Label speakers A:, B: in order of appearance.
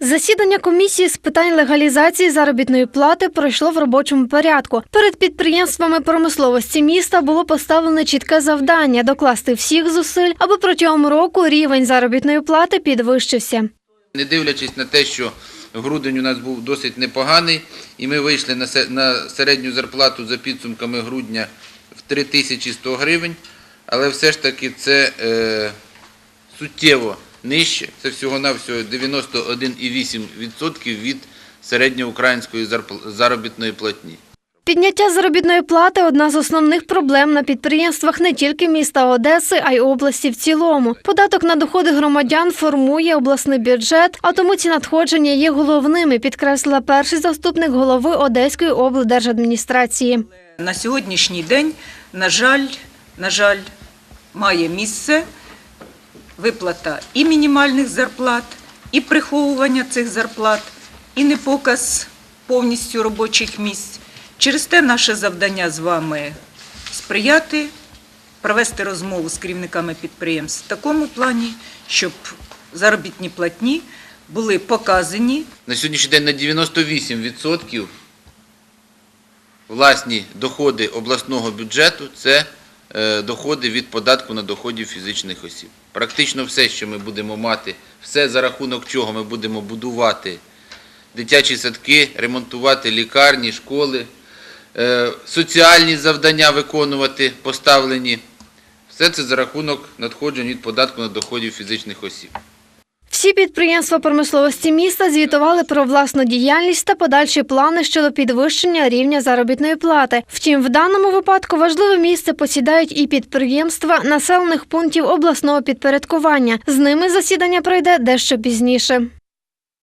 A: Засідання комісії з питань легалізації заробітної плати пройшло в робочому порядку. Перед підприємствами промисловості міста було поставлене чітке завдання докласти всіх зусиль, аби протягом року рівень заробітної плати підвищився.
B: Не дивлячись на те, що грудень у нас був досить непоганий, і ми вийшли на на середню зарплату за підсумками грудня в 3100 гривень, але все ж таки це е, суттєво нижче, це всього-навсього 91,8% від середньоукраїнської заробітної платні.
A: Підняття заробітної плати одна з основних проблем на підприємствах не тільки міста Одеси, а й області в цілому. Податок на доходи громадян формує обласний бюджет, а тому ці надходження є головними, підкреслила перший заступник голови Одеської облдержадміністрації.
C: На сьогоднішній день, на жаль, на жаль, має місце виплата і мінімальних зарплат, і приховування цих зарплат, і непоказ повністю робочих місць. Через те наше завдання з вами сприяти, провести розмову з керівниками підприємств в такому плані, щоб заробітні платні були показані
B: На сьогоднішній день на 98% власні доходи обласного бюджету це доходи від податку на доходів фізичних осіб. Практично все, що ми будемо мати, все за рахунок чого ми будемо будувати дитячі садки, ремонтувати лікарні, школи, е, соціальні завдання виконувати поставлені. Все це за рахунок надходжень від податку на доходів фізичних осіб.
A: Всі підприємства промисловості міста звітували про власну діяльність та подальші плани щодо підвищення рівня заробітної плати. Втім, в даному випадку важливе місце посідають і підприємства населених пунктів обласного підпорядкування. З ними засідання пройде дещо пізніше.